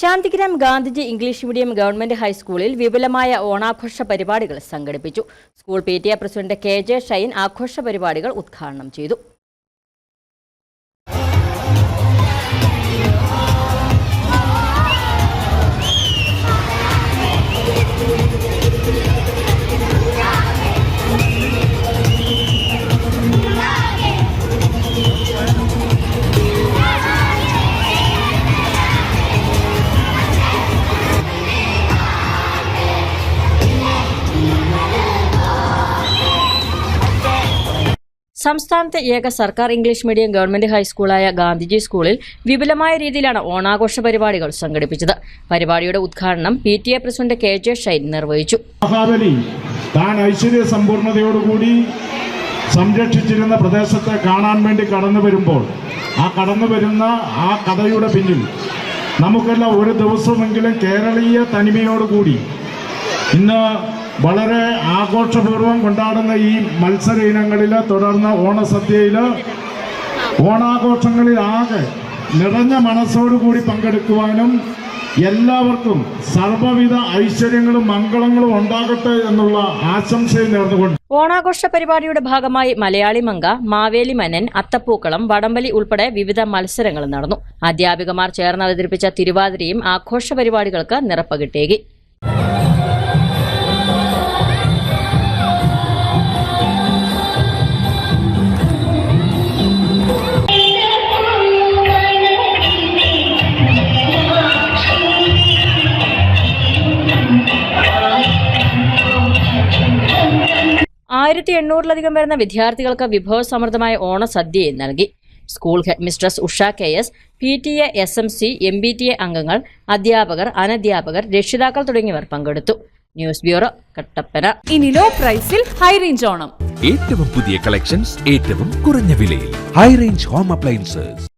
Shantigram Gandhiji English medium government ഹൈസ്കൂളിൽ വിപുലമായ ഓണാഘോഷ പരിപാടികൾ സംഘടിപ്പിച്ചു. School P T A president K J Shine ആഘോഷ പരിപാടികൾ ഉദ്ഘാടനം ചെയ്തു. സംസ്ഥാനത്തെ ഏക സർക്കാർ ഇംഗ്ലീഷ് മീഡിയം ഗവൺമെന്റ് ഹൈസ്കൂളായ ഗാന്ധിജി സ്കൂളിൽ വിപുലമായ രീതിയിലാണ് ഓണാഘോഷ പരിപാടികൾ സംഘടിപ്പിച്ചത്. പരിപാടിയുടെ ഉദ്ഘാടനം P T A president K J Shine നിർവഹിച്ചു. മഹാബലി താൻ ഐശ്വര്യ സമ്പൂർണതയോടുകൂടി സംരക്ഷിച്ചിരുന്ന പ്രദേശത്തെ കാണാൻ വേണ്ടി കടന്നു വരുമ്പോൾ ആ കടന്നു വരുന്ന ആ കഥയുടെ പിന്നിൽ നമുക്കെല്ലാം ഒരു ദിവസമെങ്കിലും കേരളീയ തനിമയോടുകൂടി ഇന്ന് വളരെ ആഘോഷപൂർവം കൊണ്ടാടുന്ന ഈ മത്സര ഇനങ്ങളിൽ തുടർന്ന് ഓണസദ്യയിൽ ഓണാഘോഷങ്ങളിൽ ആകെ നിറഞ്ഞ മനസ്സോടുകൂടി പങ്കെടുക്കുവാനും എല്ലാവർക്കും സർവവിധ ഐശ്വര്യങ്ങളും മംഗളങ്ങളും ഉണ്ടാകട്ടെ എന്നുള്ള ആശംസയും നേർന്നുകൊണ്ട് ഓണാഘോഷ പരിപാടിയുടെ ഭാഗമായി മലയാളി മങ്ക മാവേലി മനൻ അത്തപ്പൂക്കളം വടംവലി ഉൾപ്പെടെ വിവിധ മത്സരങ്ങൾ നടന്നു. അധ്യാപികമാർ ചേർന്ന് അവതരിപ്പിച്ച തിരുവാതിരയും ആഘോഷ പരിപാടികൾക്ക് നിറപ്പകിട്ടേകി. ആയിരത്തി എണ്ണൂറിലധികം വരുന്ന വിദ്യാർത്ഥികൾക്ക് വിഭവസമൃദ്ധമായ ഓണസദ്യയും നൽകി. School headmistress Usha K S P T A S M C M B T A അംഗങ്ങൾ അധ്യാപകർ അനധ്യാപകർ രക്ഷിതാക്കൾ തുടങ്ങിയവർ പങ്കെടുത്തു. News bureau Kattappana. ഇനി ലോ പ്രൈസിൽ ഹൈ റേഞ്ച് ഓണം. ഏറ്റവും പുതിയ കളക്ഷൻസ് ഏറ്റവും കുറഞ്ഞ വിലയിൽ. High range home appliances